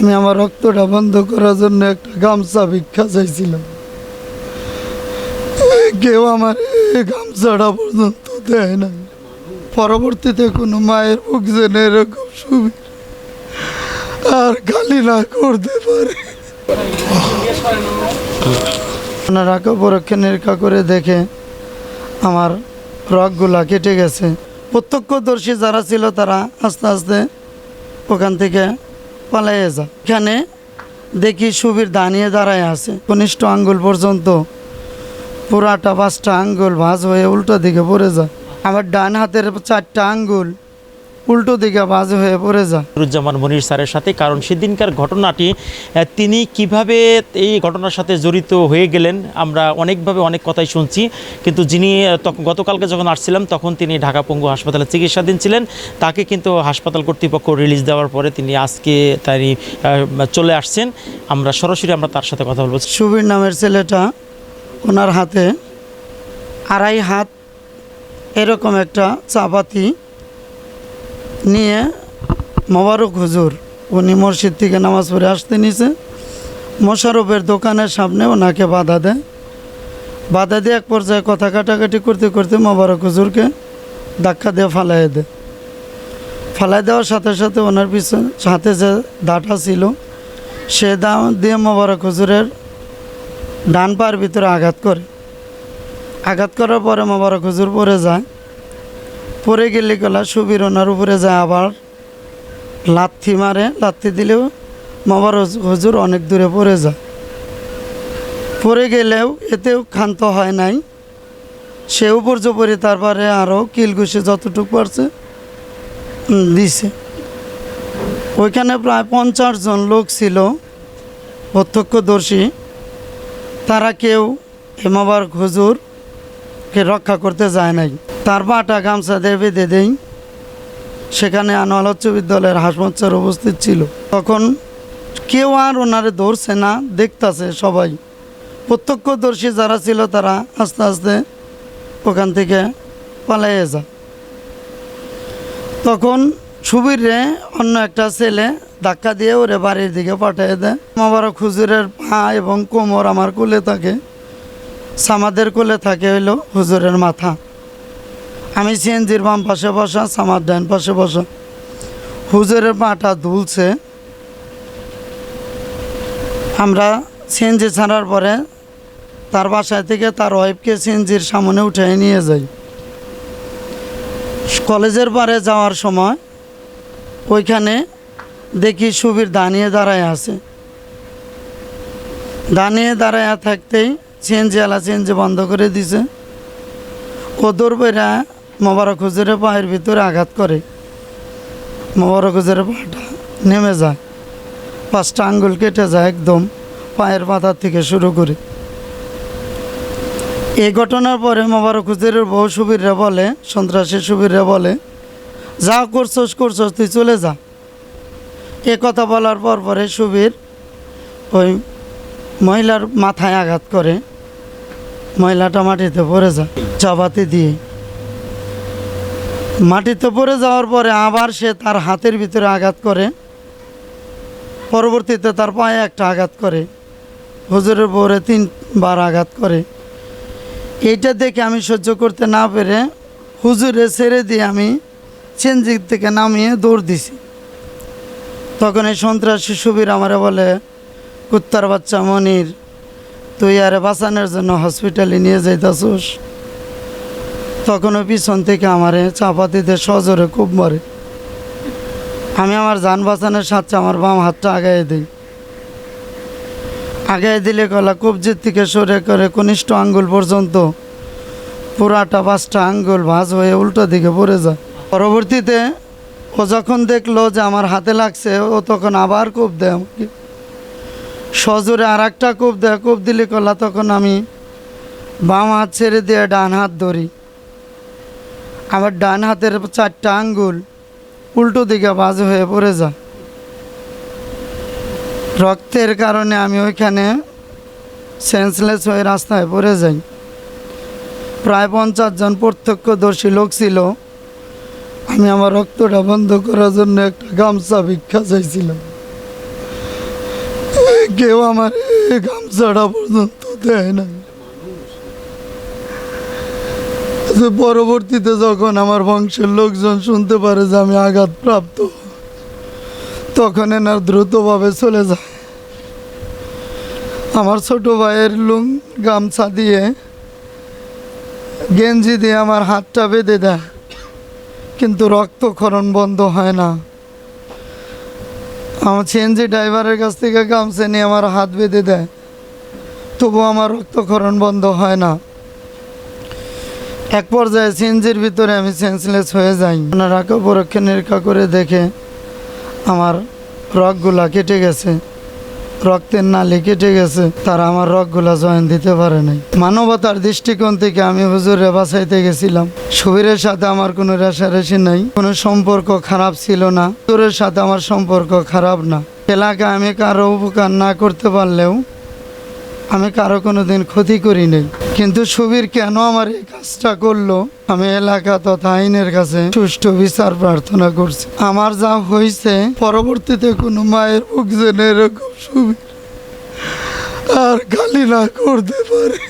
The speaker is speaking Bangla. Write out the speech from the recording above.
আমি আমার রক্তটা বন্ধ করার জন্য একটা গামছা ভিক্ষা চাইছিলাম। কেউ আমার গামছাটা পর্যন্ত দেয় না পরবর্তীতে কোনো মায়ের মুখ যেন এরকম সুবিধা আর খালি না করতে পারে। ওনারা পরীক্ষা নিরীক্ষা করে দেখে আমার রগগুলা কেটে গেছে। প্রত্যক্ষদর্শী যারা ছিল তারা আস্তে আস্তে ওখান থেকে পালাইয়ে যা। এখানে দেখি সুবির দাঁড়িয়ে দাঁড়ায় আছে। কনিষ্ঠ আঙ্গুল পর্যন্ত পুরাটা পাঁচটা আঙ্গুল ভাঁজ হয়ে উল্টো দিকে পড়ে যায়। আমার ডান হাতের চারটা আঙ্গুল উল্টো দিকে বাজে হয়ে পড়ে যায় নুরুজ্জামান মনির স্যারের সাথে কারণ সেদিনকার ঘটনাটি তিনি কীভাবে এই ঘটনার সাথে জড়িত হয়ে গেলেন আমরা অনেকভাবে অনেক কথাই শুনছি। কিন্তু যিনি গতকালকে যখন আসছিলাম তখন তিনি ঢাকা পঙ্গু হাসপাতালে চিকিৎসাধীন ছিলেন। তাকে কিন্তু হাসপাতাল কর্তৃপক্ষ রিলিজ দেওয়ার পরে তিনি আজকে আহ, চলে আসছেন। আমরা সরাসরি আমরা তার সাথে কথা বলব। সুবীর নামের ছেলেটা ওনার হাতে আড়াই হাত এরকম একটা চাপাতি নিয়ে মোবারক হুজুর, উনি মসজিদ থেকে নামাজ পড়ে আসতে নিছে। মোশারফের দোকানের সামনে ওনাকে বাধা দেয়। বাধা দিয়ে এক পর্যায়ে কথা কাটাকাটি করতে করতে মোবারক হুজুরকে ধাক্কা দিয়ে ফালাই দেয়। ফালাই দেওয়ার সাথে সাথে ওনার পিছনে হাতে যে দাঁটা ছিল, সে দা দিয়ে মোবারক হুজুরের ডান পায়ের ভিতরে আঘাত করে। আঘাত করার পরে মোবারক হুজুর পড়ে যায়। পড়ে গেলে গলা সুবীর ওনার উপরে যায় আবার লাথি মারে, লাথি দিলেও মোবারক হুজুর অনেক দূরে পড়ে যায়। পড়ে গেলেও এতেও ক্ষান্ত হয় নাই। সেও পর্যপরি তারপরে আরও কিলঘুষে যতটুকু পারছে দিছে। ওইখানে প্রায় পঞ্চাশ জন লোক ছিল, প্রত্যক্ষদর্শী। তারা কেউ হেমাবার হুজুরকে রক্ষা করতে যায় নাই। তার পাটা গামছা দিয়ে বেঁধে দেই। সেখানে আনোয়াল উচ্চ বিদ্যালয়ের হাসমচ্চার উপস্থিত ছিল। তখন কেউ আর ওনারে ধরছে না, দেখতাছে সবাই। প্রত্যক্ষদর্শী যারা ছিল তারা আস্তে আস্তে ওখান থেকে পালাইয়ে যায়। তখন সুবীরে অন্য একটা ছেলে ধাক্কা দিয়ে ওরে বাড়ির দিকে পাঠিয়ে দেয়। মোবারক হুজুরের পা এবং কোমর আমার কোলে থাকে। সামাদের কোলে থাকে হইল হুজুরের মাথা। আমি সিএনজির বাম পাশে বসা, সামার ডান পাশে বসা। হুজুরের পাটা দুলছে আমরা সিএনজি ছাড়ার পরে তার বাসায় থেকে তার ওয়াইফকে সিএনজির সামনে উঠে নিয়ে যাই। কলেজের পারে যাওয়ার সময় ওইখানে দেখি সুবীর দাঁড়িয়ে দাঁড়ায় আছে। দাঁড়িয়ে দাঁড়ায় থাকতেই সিএনজি আলা সিএনজি বন্ধ করে দিছে। ও দৌড়বেরা মোবারক হুজুরের পায়ের ভিতরে আঘাত করে। মোবারক হুজুরের পাটা নেমে যায়। পাঁচটা আঙ্গুল কেটে যায় একদম পায়ের মাথার থেকে শুরু করে। এই ঘটনার পরে মোবারক হুজুরের বহু সুবীররা বলে, সন্ত্রাসী সুবীররা বলে, যা করছস করছস, তুই চলে যা। এ কথা বলার পর পরে সুবীর ওই মহিলার মাথায় আঘাত করে। মহিলাটা মাটিতে পড়ে যায় চাবাতি দিয়ে। মাটিতে পড়ে যাওয়ার পরে আবার সে তার হাতের ভিতরে আঘাত করে। পরবর্তীতে তার পায়ে একটা আঘাত করে। হুজুরের বউরে তিনবার আঘাত করে। এইটা দেখে আমি সহ্য করতে না পেরে হুজুরে ছেড়ে দিয়ে আমি চেঞ্জির থেকে নামিয়ে দৌড় দিছি। তখন এই সন্ত্রাসী সুবীর আমারে বলে, কুত্তার বাচ্চা মনির, তুই আরে বাঁচানোর জন্য হসপিটালে নিয়ে যাইতাছোস। তখন ওই পিছন থেকে আমারে চাপাতিতে সজোরে খুব মারে। আমি আমার যান বাঁচানোর সাথে আমার বাম হাতটা আগায় দিই। আগায় দিলে গলা কবজির থেকে সরে করে কনিষ্ঠ আঙ্গুল পর্যন্ত পুরাটা পাঁচটা আঙ্গুল ভাঁজ হয়ে উল্টো দিকে পড়ে যায়। পরবর্তীতে ও যখন দেখল যে আমার হাতে লাগছে, ও তখন আবার কোপ দেয় আমাকে। সজোরে আর একটা কোপ দেয়, কোপ দিলে কলা তখন আমি বাম হাত ছেড়ে দিয়ে ডান হাত ধরি। আবার ডান হাতের চারটা আঙ্গুল উল্টো দিকে বাজ হয়ে পড়ে যায়। রক্তের কারণে আমি ওইখানে সেন্সলেস হয়ে রাস্তায় পড়ে যাই। প্রায় পঞ্চাশ জন প্রত্যক্ষদর্শী লোক ছিল। আমি আমার রক্তটা বন্ধ করার জন্য একটা গামছা ভিক্ষা চাইছিলাম। কেউ আমার গামছাটা পর্যন্ত দেয় না তো পরবর্তীতে যখন আমার বংশের লোকজন শুনতে পারে যে আমি আঘাতপ্রাপ্ত, তখন এনার দ্রুতভাবে চলে যায়। আমার ছোট ভাইয়ের লুং গামছা দিয়ে গেঞ্জি দিয়ে আমার হাতটা বেঁধে দেয়, কিন্তু রক্তক্ষরণ বন্ধ হয় না। আমার সিএনজি ড্রাইভারের কাছ থেকে গামছা নিয়ে আমার হাত বেঁধে দেয় তবু আমার রক্তক্ষরণ বন্ধ হয় না। এক পর্যায়ে সিএনজির ভিতরে আমি সেন্সলেস হয়ে যাই। ওনারা পরীক্ষা নিরীক্ষা করে দেখে আমার রগগুলা কেটে গেছে। রক্তের নালি কেটে গেছে। তারা আমার রগগুলা জয়েন দিতে পারে নাই। মানবতার দৃষ্টিকোণ থেকে আমি হুজুরে বাঁচাইতে গেছিলাম। সুবীরের সাথে আমার কোনো রেশারেশি নাই। কোনো সম্পর্ক খারাপ ছিল না। হুজুরের সাথে আমার সম্পর্ক খারাপ না। এলাকায় আমি কারও উপকার না করতে পারলেও আমি কারও কোনো দিন ক্ষতি করি নাই। কিন্তু সুবীর কেন আমার এই কাজটা করল? আমি এলাকা তথা আইনের কাছে সুষ্ঠু বিচার প্রার্থনা করছি। আমার যা হয়েছে পরবর্তীতে কোনো মায়ের যেন এরকম সুবীর আর গালি না করতে পারে।